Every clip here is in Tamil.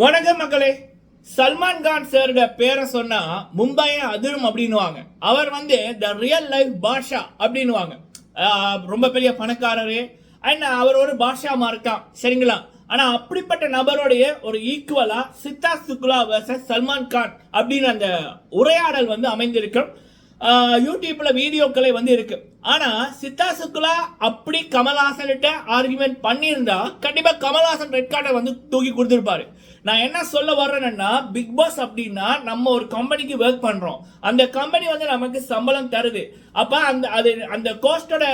வணக்கம் மக்களே சல்மான் கான் சாரோட பேரை சொன்னா மும்பையை அதிரும் அப்படின்னுவாங்க. அவர் வந்து த ரியல் லைஃப் பாஷா அப்படின்னுவாங்க. ரொம்ப பெரிய பணக்காரரு. அண்ட் அவர் ஒரு பாஷாமா இருக்கான் சரிங்களா? ஆனா அப்படிப்பட்ட நபருடைய ஒரு ஈக்குவலா சித்தா சுக்லா வர்சஸ் சல்மான் கான் அப்படின்னு அந்த உரையாடல் வந்து அமைந்திருக்கும். யூடியூப்பில் யூடியூப்ல வீடியோக்களை வந்து இருக்கு. ஆனா சித்தா சுக்லா அப்படி கமல்ஹாசன்கிட்ட ஆர்குமெண்ட் பண்ணியிருந்தா கண்டிப்பா கமல்ஹாசன் ரெட் கார்டை வந்து தூக்கி கொடுத்துருப்பாரு. நான் என்ன சொல்ல வர்றேன்னா பிக் பாஸ் அப்படின்னா நம்ம ஒரு கம்பெனிக்கு ஒர்க் பண்றோம். அந்த கம்பெனி வந்து நமக்கு சம்பளம் தருது. அப்ப அந்த அது அந்த கோஸ்டோட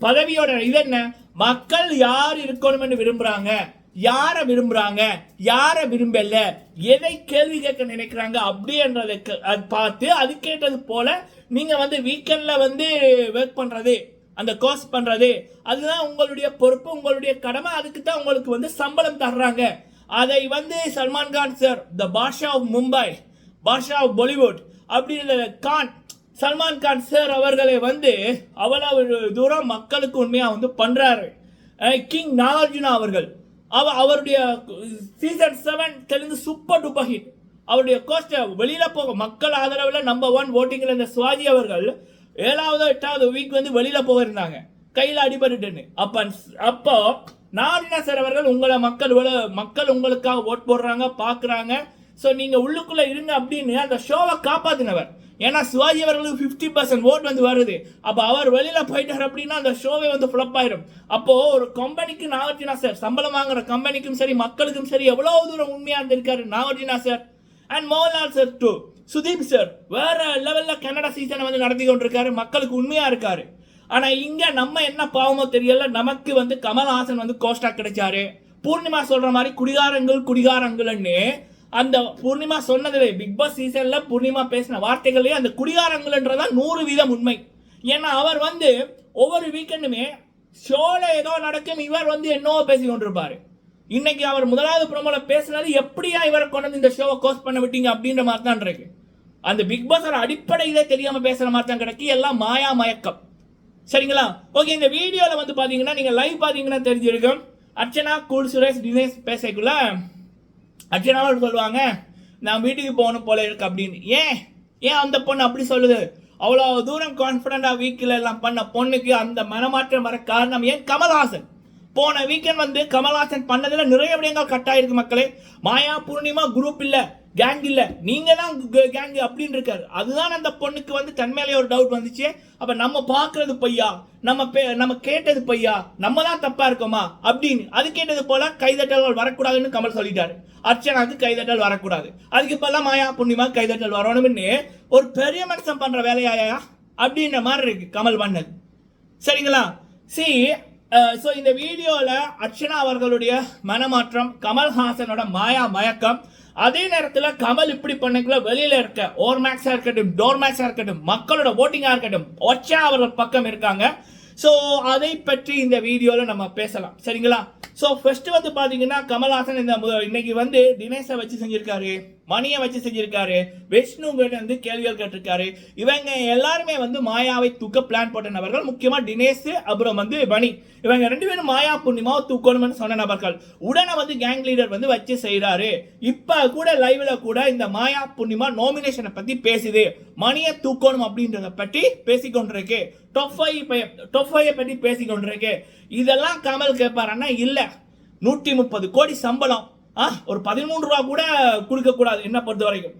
பதவியோட இது என்ன? மக்கள் யார் இருக்கணும்னு விரும்புறாங்க? யாரை விரும்புறாங்க? யாரை விரும்பல? எதை கேள்வி கேட்க நினைக்கிறாங்க? அப்படின்றதை க- அது பார்த்து போல நீங்க வந்து வீக்கெண்ட்ல வந்து ஒர்க் பண்றது அந்த கோர்ஸ் பண்றது அதுதான் உங்களுடைய பொறுப்பு உங்களுடைய கடமை. அதுக்கு தான் உங்களுக்கு வந்து சம்பளம் தர்றாங்க. அதை வந்து Salman Khan sir the Baasha of Mumbai Baasha of Bollywood அப்படின்ற கான் சல்மான் கான் சார் அவர்களை வந்து அவ்வளவு தூரம் மக்களுக்கு உண்மையாக வந்து பண்ணுறாரு கிங் நாகார்ஜுனா அவர்கள். அவ அவருடைய season seven Telugu super duper hit அவருடைய கோஸ்ட வெளியில் போக மக்கள் ஆதரவில் நம்பர் ஒன் ஓட்டிங்கில் இந்த சுவாஜி அவர்கள் ஏழாவது எட்டாவது வீக் வந்து வெளியில் போயிருந்தாங்க. கையில் அடிபட்டுட்டுன்னு. அப்போ அப்போ நாரினா சார் அவர்கள் உங்களை மக்கள் மக்கள் உங்களுக்காக ஓட் போடுறாங்க பார்க்குறாங்க ஸோ நீங்கள் உள்ளுக்குள்ளே இருங்க அப்படின்னு அந்த ஷோவை காப்பாற்றினவர் ஏன்னா சிவாஜி அவர்களுக்கு ஃபிஃப்டி பர்சன்ட் ஓட் வந்து வருது. அப்போ அவர் வெளியில் போயிட்டார் அப்படின்னா அந்த ஷோவே வந்து ஃப்ளப் ஆயிரும். அப்போது ஒரு கம்பெனிக்கு நாகார்ஜுனா சார் சம்பளம் வாங்குற கம்பெனிக்கும் சரி மக்களுக்கும் சரி எவ்வளோ தூரம் உண்மையாக இருந்திருக்காரு Nagarjuna sir and Mohanlal sir to Sudeep sir வேற லெவலில் கன்னடா சீசனை வந்து நடத்தி கொண்டிருக்காரு. மக்களுக்கு உண்மையாக இருக்காரு. ஆனால் இங்கே நம்ம என்ன பாவமோ தெரியல நமக்கு வந்து கமல்ஹாசன் வந்து கோஸ்டா கிடைச்சாரு. பூர்ணிமா சொல்கிற மாதிரி குடிகாரங்கள் குடிகாரங்கள்னு அந்த பூர்ணிமா சொன்னதில்லை பிக் பாஸ் சீசனில் பூர்ணிமா பேசின வார்த்தைகள்லேயே அந்த குடிகாரங்கள்ன்றதான் நூறு வீதம் உண்மை. ஏன்னா அவர் வந்து ஒவ்வொரு வீக்கெண்டுமே ஷோவில் ஏதோ நடக்கும் இவர் வந்து என்னவோ பேசி கொண்டிருப்பார். இன்னைக்கு அவர் முதலாவது ப்ரோமோல பேசினது எப்படியா இவரை கொண்டு வந்து இந்த ஷோவை கோஸ்ட் பண்ண விட்டீங்க அப்படின்ற மாதிரி தான் இருக்கு. அந்த பிக் பாஸோட அடிப்படை இதே தெரியாம மாதிரி தான் கிடக்கு. எல்லாம் மாயா மயக்கம். சரிங்களா? ஓகே இந்த வீடியோவில் வந்து பார்த்தீங்கன்னா நீங்கள் லைவ் பார்த்தீங்கன்னா தெரிஞ்சிருக்கும். அர்ச்சனா கூல் சுரேஷ் தினேஷ் பேசக்குள்ள. அர்ச்சனாவும் சொல்லுவாங்க. நான் வீட்டுக்கு போகணும் போல இருக்கு அப்படின்னு. ஏன்? ஏன் அந்த பொண்ணு அப்படி சொல்லுது? அவ்வளோ தூரம் கான்ஃபிடண்டாக வீக்கில் எல்லாம் பண்ண பொண்ணுக்கு அந்த மனமாற்றம் வர காரணம் ஏன் கமல்ஹாசன்? போன வீக்கெண்ட் வந்து கமல்ஹாசன் பண்ணதில் நிறைய விடயங்கள் கட் ஆயிருக்கு மக்களே. மாயா பூர்ணிமா குரூப் இல்லை. கேங் இல்லை. நீங்கள் தான் கேங் அப்படின்னு இருக்காரு அதுதான் அந்த பொண்ணுக்கு வந்து தன்மையிலே ஒரு டவுட் வந்துச்சு. அப்போ நம்ம பார்க்குறது பொய்யா? நம்ம பே- நம்ம கேட்டது பொய்யா? நம்ம தான் தப்பாக இருக்கோமா? அப்படின்னு. அது கேட்டது போல கைதட்டல்கள் வரக்கூடாதுன்னு கமல் சொல்லிட்டாரு. அர்ச்சனாவுக்கு கைதட்டல் வரக்கூடாது. அதுக்கு இப்போல்லாம் மாயா பூர்ணிமா கைதட்டல் வரணும்னு ஒரு பெரிய மனுஷன் பண்ணுற வேலையாயா? அப்படின்ற மாதிரி இருக்கு கமல் பண்ணது சரிங்களா? சி ஸோ இந்த வீடியோவில் அர்ச்சனா அவர்களுடைய மனமாற்றம் கமல்ஹாசனோட மாயா மயக்கம் அதே நேரத்தில் கமல் இப்படி பண்ணக்குள்ள வெளியில இருக்க ஓர் மேக்ஸாக இருக்கட்டும் டோர் மேக்ஸாக இருக்கட்டும் மக்களோட ஓட்டிங்காக இருக்கட்டும் ஒச்சா அவர்கள் பக்கம் இருக்காங்க. ஸோ அதை பற்றி இந்த வீடியோவில் நம்ம பேசலாம். சரிங்களா? ஸோ ஃபர்ஸ்ட் வந்து பார்த்தீங்கன்னா கமல்ஹாசன் இந்த இன்னைக்கு வந்து தினேஷை வச்சு செஞ்சிருக்காரு. மணியை வச்சு செஞ்சிருக்காரு. விஷ்ணுங்கிட்ட வந்து கேள்விகள் கேட்டிருக்காரு. இவங்க எல்லாருமே வந்து மாயாவை தூக்க பிளான் போட்ட நபர்கள். முக்கியமா தினேஷ் அப்புறம் வந்து மணி இவங்க ரெண்டு பேரும் மாயா புண்ணியமாக தூக்கணும்னு சொன்ன நபர்கள். உடனே வந்து கேங் லீடர் வந்து வச்சு செய்கிறாரு இப்போ கூட லைவ்ல கூட இந்த மாயா புண்ணியமா நாமினேஷனை பத்தி பேசுது. மணியை தூக்கணும் அப்படின்றத பற்றி பேசிக்கொண்டிருக்கு. டொஃபை டொஃபையை பற்றி பேசிக்கொண்டிருக்கு. இதெல்லாம் கமல் கேட்பாருன்னா இல்லை. நூற்றி முப்பது கோடி சம்பளம். ஒரு பதிமூன்று ரூபா கூட கொடுக்க கூடாது என்ன பொறுத்த வரைக்கும்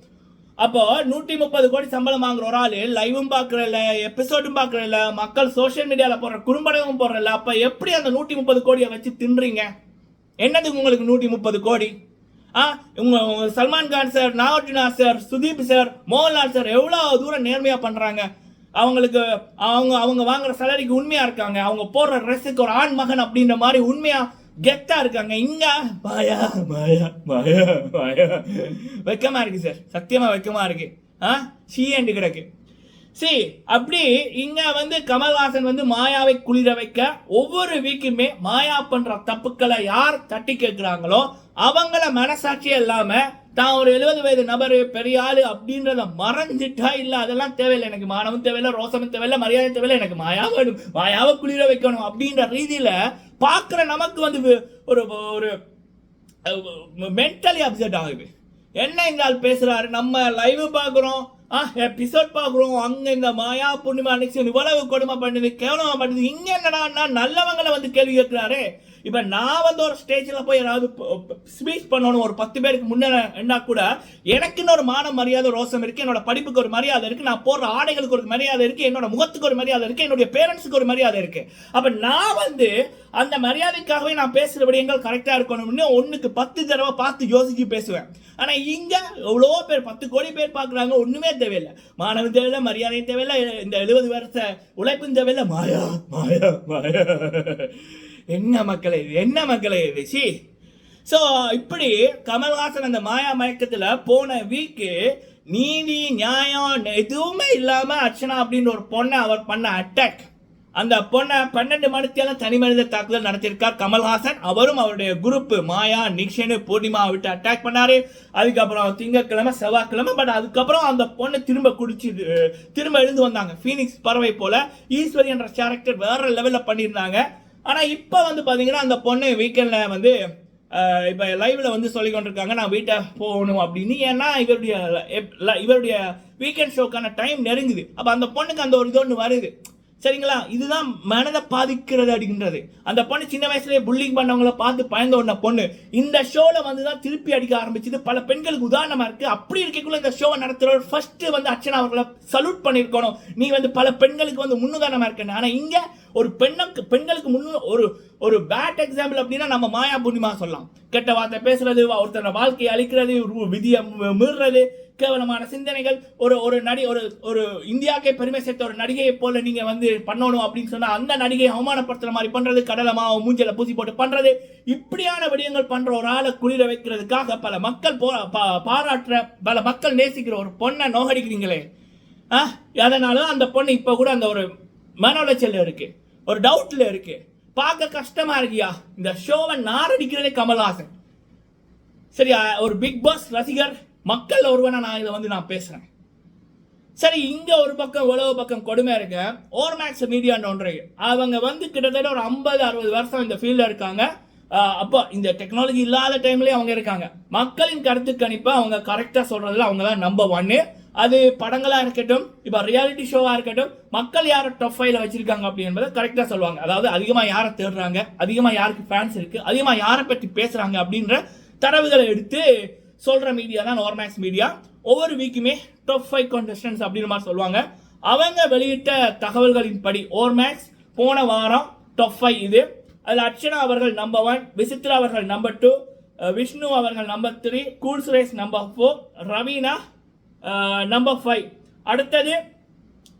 அப்போ நூற்றி முப்பது கோடி சம்பளம் வாங்குற ஒரு ஆள் லைவும் பார்க்கறல எபிசோடும் பார்க்கறல மக்கள் சோஷியல் மீடியாவில் போடுற குறும்படமும் போடுறல அப்போ எப்படி அந்த நூற்றி முப்பது கோடியை வச்சு தின்றீங்க? என்னதுக்கு உங்களுக்கு நூற்றி முப்பது கோடி? ஆ உங்க Salman Khan sir Nagarjuna sir Sudeep sir Mohanlal sir எவ்வளோ தூரம் நேர்மையாக பண்ணுறாங்க அவங்களுக்கு அவங்க அவங்க வாங்குற சேலரிக்கு உண்மையாக இருக்காங்க? அவங்க போடுற ட்ரெஸ்ஸுக்கு ஒரு ஆண் மகன் அப்படின்ற மாதிரி உண்மையாக கெத்தா இருக்காங்க. இங்க மாயா மாயா மாயா மாயா. வெக்கமா இருக்கு சார் சத்தியமா வெக்கமா இருக்கு. ஆ? சீண்டு கிடக்கு. சி அப்படி இங்க வந்து கமல்ஹாசன் வந்து மாயாவை குளிர வைக்க ஒவ்வொரு வீக்குமே மாயா பண்ற தப்புக்களை யார் தட்டி கேட்கிறாங்களோ அவங்கள மனசாட்சியே இல்லாம தான் ஒரு எழுபது வயது நபர் பெரிய ஆளு அப்படின்றத மறந்துட்டா இல்ல அதெல்லாம் தேவையில்லை. எனக்கு மானமும் தேவையில்லை ரோசமும் தேவையில்லை மரியாதை தேவையில்லை எனக்கு மாயா வேணும் மாயாவை குளிர வைக்கணும் அப்படின்ற ரீதியில பாக்குற நமக்கு வந்து ஒரு ஒரு மென்டலி அப்செட் ஆகுது. என்ன இந்த ஆள் பேசுறாரு? நம்ம லைவ் பார்க்குறோம். எபிசோட் பார்க்குறோம். அங்கே இந்த மாயா பூர்ணிமா நிச்சயம் இவ்வளவு கொடுமை பண்ணுது கேவலமாக பண்ணுது. இங்கே என்னடா நல்லவங்களை வந்து கேள்வி கேட்குறாரு? இப்போ நான் வந்து ஒரு ஸ்டேஜில் போய் ஏதாவது ஸ்பீச் பண்ணணும் ஒரு பத்து பேருக்கு முன்னே என்ன கூட எனக்குன்னு ஒரு மான மரியாதை ரோசம் இருக்குது என்னோட படிப்புக்கு ஒரு மரியாதை இருக்குது நான் போடுற ஆடைகளுக்கு ஒரு மரியாதை இருக்குது என்னோட முகத்துக்கு ஒரு மரியாதை இருக்குது என்னுடைய பேரண்ட்ஸுக்கு ஒரு மரியாதை இருக்குது அப்போ நான் வந்து அந்த மரியாதைக்காகவே நான் பேசுகிற விடயங்கள் கரெக்டாக இருக்கணும்னு ஒன்றுக்கு பத்து தடவை பார்த்து யோசிச்சு பேசுவேன். ஆனால் இங்கே எவ்வளோ பேர் பத்து கோடி பேர் பார்க்குறாங்க ஒன்றுமே தேவையில்லை. மாணவன் தேவையில்லை மரியாதையும் தேவையில்லை இந்த எழுபது வருஷ உழைப்பும் தேவையில்லை மாயா மாயா மாயா. என்ன மக்களை என்ன மக்களை இது சி ஸோ இப்படி கமல்ஹாசன் அந்த மாயா மயக்கத்தில் போன வீக்கு நீதி நியாயம் எதுவுமே இல்லாமல் அர்ச்சனா அப்படின்ற ஒரு பொண்ணை அவர் பண்ண அட்டாக் அந்த பொண்ணை பன்னெண்டு மணித்தேலம் தனி மனித தாக்குதல் நடத்தியிருக்கார் கமல்ஹாசன். அவரும் அவருடைய குரூப் மாயா நிக்ஷனு பூர்ணிமா விட்டு அட்டாக் பண்ணாரு. அதுக்கப்புறம் திங்கட்கிழமை செவ்வாய்க்கிழமை பட் அதுக்கப்புறம் அந்த பொண்ணை திரும்ப குடிச்சு திரும்ப எழுந்து வந்தாங்க. ஃபீனிக்ஸ் பறவை போல. ஈஸ்வரி என்ற கேரக்டர் வேற லெவலில் பண்ணியிருந்தாங்க. ஆனால் இப்போ வந்து பார்த்தீங்கன்னா அந்த பொண்ணு வீக்கெண்டில் வந்து இப்போ லைவில் வந்து சொல்லி கொண்டிருக்காங்க நான் வீட்டை போகணும் அப்படின்னு. ஏன்னா இவருடைய இவருடைய வீக்கெண்ட் ஷோக்கான டைம் நெருங்குது. அப்போ அந்த பொண்ணுக்கு அந்த ஒரு இது ஒன்று வருது. சரிங்களா? இதுதான் மனதை பாதிக்கிறது அப்படின்றது. அந்த பொண்ணு சின்ன வயசுலேயே புல்லிங் பண்ணவங்கள பார்த்து பயந்த உடனே பொண்ணு. இந்த ஷோவில் வந்து தான் திருப்பி அடிக்க ஆரம்பிச்சது. பல பெண்களுக்கு உதாரணமாக இருக்குது அப்படி இருக்கக்குள்ள இந்த ஷோவை நடத்துகிறவர் ஃபஸ்ட்டு வந்து அர்ச்சனா அவர்களை சல்யூட் பண்ணியிருக்கணும் நீ வந்து பல பெண்களுக்கு வந்து முன்னுதாரணமாக இருக்கணும் ஆனால் இங்கே ஒரு பெண்ணுக்கு பெண்களுக்கு முன்னு ஒரு ஒரு பேட் எக்ஸாம்பிள் அப்படின்னா நம்ம மாயா பூர்ணிமா சொல்லலாம். கெட்ட வார்த்தை பேசுறது ஒருத்தரோட வாழ்க்கையை அழிக்கிறது விதியை மீறுறது கேவலமான சிந்தனைகள் ஒரு ஒரு நடி ஒரு ஒரு இந்தியாவுக்கே பெருமை சேர்த்த ஒரு நடிகையை போல நீங்க வந்து பண்ணணும் அப்படின்னு சொன்னா அந்த நடிகையை அவமானப்படுத்துற மாதிரி பண்றது கடலமா மூஞ்சல பூசி போட்டு பண்றது இப்படியான விடயங்கள் பண்ற ஒரு ஆளை குளிர வைக்கிறதுக்காக பல மக்கள் போ பாராட்டுற பல மக்கள் நேசிக்கிற ஒரு பொண்ணை நோகடிக்கிறீங்களே. அதனால அந்த பொண்ணு இப்ப கூட அந்த ஒரு மன உளைச்சல் இருக்கு. ஒரு டவுட்ல இருக்கு. பார்க்க கஷ்டமா இருக்கியா? இந்த ஷோவை நாரடிக்கிறதே கமல்ஹாசன். சரியா ஒரு பிக் பாஸ் ரசிகர் மக்கள் ஒருவனா நான் இதை வந்து நான் பேசுறேன். சரி இங்க ஒரு பக்கம் உலக பக்கம் கொடுமை இருக்க. ஓர்மேக்ஸ் மீடியா ஒன்றை அவங்க வந்து கிட்டத்தட்ட ஒரு ஐம்பது அறுபது வருஷம் இந்த ஃபீல்டில் இருக்காங்க. அப்போ இந்த டெக்னாலஜி இல்லாத டைம்லேயே அவங்க இருக்காங்க. மக்களின் கருத்து கணிப்பை அவங்க கரெக்டாக சொல்றதுல அவங்க தான் நம்பர் ஒன்னு அது படங்களாக இருக்கட்டும் இப்போ ரியாலிட்டி ஷோவாக இருக்கட்டும் மக்கள் யாரை டஃப் ஃபைல வச்சிருக்காங்க அப்படி என்பதை கரெக்டாக சொல்லுவாங்க. அதாவது அதிகமாக யாரை தேடுறாங்க அதிகமாக யாருக்கு ஃபேன்ஸ் இருக்குது அதிகமாக யாரை பற்றி பேசுகிறாங்க அப்படின்ற தரவுகளை எடுத்து சொல்கிற மீடியா தான் நோர்மேக்ஸ் மீடியா ஒவ்வொரு வீக்குமே டாப் ஃபைவ் கான்டெஸ்டன்ஸ் அப்படின்னு மாதிரி சொல்லுவாங்க. அவங்க வெளியிட்ட தகவல்களின் படி ஓர்மேக்ஸ் போன வாரம் டாப் ஃபைவ் இது. அதில் அர்ச்சனா அவர்கள் நம்பர் ஒன் விசித்ரா அவர்கள் நம்பர் டூ விஷ்ணு அவர்கள் number three cool Suresh number four Raveena number five அடுத்தது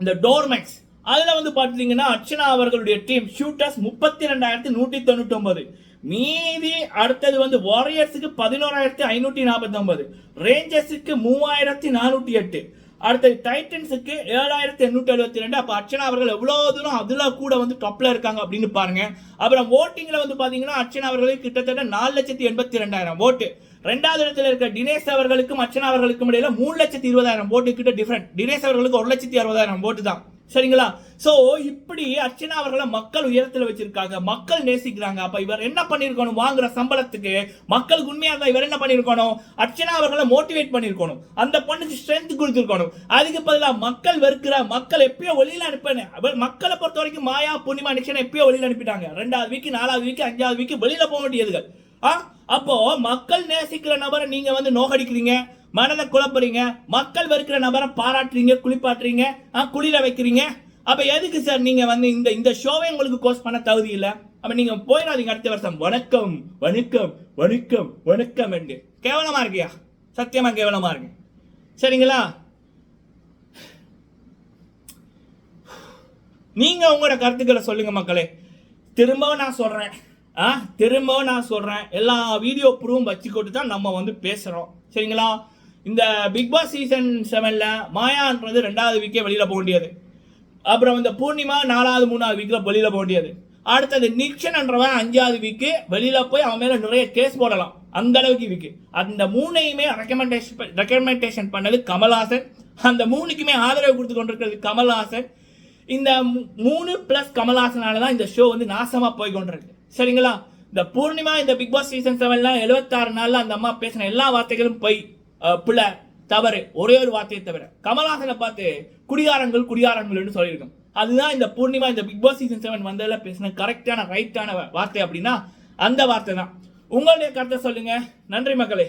இந்த டோர்மேக்ஸ் அதில் வந்து பார்த்தீங்கன்னா அர்ச்சனா அவர்களுடைய டீம் ஷூட்டர்ஸ் முப்பத்தி ரெண்டாயிரத்தி நூற்றி தொண்ணூற்றி ஒன்பது மீதி அடுத்தது வந்து வாரியர்ஸுக்கு பதினோராயிரத்தி ஐநூற்றி நாற்பத்தி ஒன்பது ரேஞ்சர்ஸுக்கு மூவாயிரத்தி நானூற்றி எட்டு. அடுத்தது டைட்டன்ஸுக்கு ஏழாயிரத்தி எண்ணூற்றி எழுபத்தி ரெண்டு. அப்போ அர்ச்சனா அவர்கள் எவ்வளோ தூரம் அதில் கூட வந்து டப்பில் இருக்காங்க அப்படின்னு பாருங்க. அப்புறம் ஓட்டிங்கில் வந்து பார்த்தீங்கன்னா அர்ச்சனா அவர்களுக்கு கிட்டத்தட்ட நாலு லட்சத்தி எண்பத்தி ரெண்டாயிரம் ஓட்டு ரெண்டாவது இடத்துல இருக்க தினேஷ் அவர்களுக்கும் அர்ச்சனா அவர்களுக்கும் இடையில மூணு லட்சத்தி இருபதாயிரம் ஓட்டு கிட்ட டிஃபரெண்ட் தினேஷ் அவர்களுக்கு ஒரு லட்சத்தி அறுபதாயிரம் ஓட்டு தான். சரிங்களா? சோ இப்படி அர்ச்சனா அவர்களை மக்கள் உயரத்தில் வச்சிருக்காங்க. மக்கள் நேசிக்கிறாங்க. அப்ப இவர் என்ன பண்ணிருக்கணும்? வாங்குற சம்பளத்துக்கு மக்களுக்கு உண்மையா இருந்தா இவர் என்ன பண்ணிருக்கணும்? அர்ச்சனா அவர்களை மோட்டிவேட் பண்ணிருக்கணும். அந்த பொண்ணுக்கு ஸ்ட்ரென்த் கொடுத்துருக்கணும். அதுக்கு பதிலாக மக்கள் வெறுக்கிற மக்கள் எப்பயோ வெளியில அனுப்பினேன் மக்களை பொறுத்த வரைக்கும் மாயா பூர்ணிமா நிச்சயம் எப்பயோ வெளியில அனுப்பிட்டாங்க. ரெண்டாவது வீக்கு நாலாவது வீக்கு அஞ்சாவது வீக்கு வெளியில போக வேண்டியதுகள். அப்போ மக்கள் நேசிக்கிற நபரை நீங்க வந்து நோகடிக்கிறீங்க மனதை குழப்புறீங்க மக்கள் வெறுக்கிற நபரை பாராட்டுறீங்க குளிப்பாட்டுறீங்க குளிர வைக்கிறீங்க. அப்ப எதுக்கு சார் நீங்க வந்து இந்த இந்த ஷோவை உங்களுக்கு கோர்ஸ் பண்ண தகுதி இல்லை? அப்ப நீங்க போயிடாதீங்க அடுத்த வருஷம். வணக்கம் வணக்கம் வணக்கம் வணக்கம் என்று. கேவலமா இருக்கியா? சத்தியமா கேவலமா இருக்கு. சரிங்களா? நீங்க உங்களோட கருத்துக்களை சொல்லுங்க மக்களே. திரும்பவும் நான் சொல்றேன். ஆ திரும்பவும் நான் சொல்கிறேன் எல்லா வீடியோ ப்ரூவும் வச்சுக்கொண்டு தான் நம்ம வந்து பேசுகிறோம் சரிங்களா? இந்த பிக் பாஸ் சீசன் செவனில் மாயான்றது ரெண்டாவது வீக்கே வெளியில் போக வேண்டியது. அப்புறம் இந்த பூர்ணிமா நாலாவது மூணாவது வீக்கில் வெளியில் போக வேண்டியது. அடுத்தது நிக்ஷன்ன்றவன் அஞ்சாவது வீக்கு வெளியில் போய் அவன் மேலே நிறைய கேஸ் போடலாம். அந்த அளவுக்கு இருக்கு அந்த மூணையுமே ரெக்கமெண்டேஷன் ரெக்கமெண்டேஷன் பண்ணது கமல்ஹாசன். அந்த மூணுக்குமே ஆதரவு கொடுத்து கொண்டிருக்கிறது கமல்ஹாசன். இந்த மூணு ப்ளஸ் கமல்ஹாசனால தான் இந்த ஷோ வந்து நாசமாக போய் கொண்டிருக்கு. சரிங்களா? இந்த பூர்ணிமா இந்த பிக் பாஸ் சீசன் செவன்லாம் எழுபத்தாறு நாளில் அந்த அம்மா பேசின எல்லா வார்த்தைகளும் பொய். பிள்ளை தவறு ஒரே ஒரு வார்த்தையை தவிர. கமல்ஹாசனை பார்த்து குடியாரங்கள் குடியாரங்கள்னு சொல்லியிருக்கோம். அதுதான் இந்த பூர்ணிமா இந்த பிக் பாஸ் சீசன் செவன் வந்ததில் பேசின கரெக்டான ரைட்டான வார்த்தை அப்படின்னா அந்த வார்த்தை தான் உங்களுடைய கருத்தை சொல்லுங்க. நன்றி மக்களே.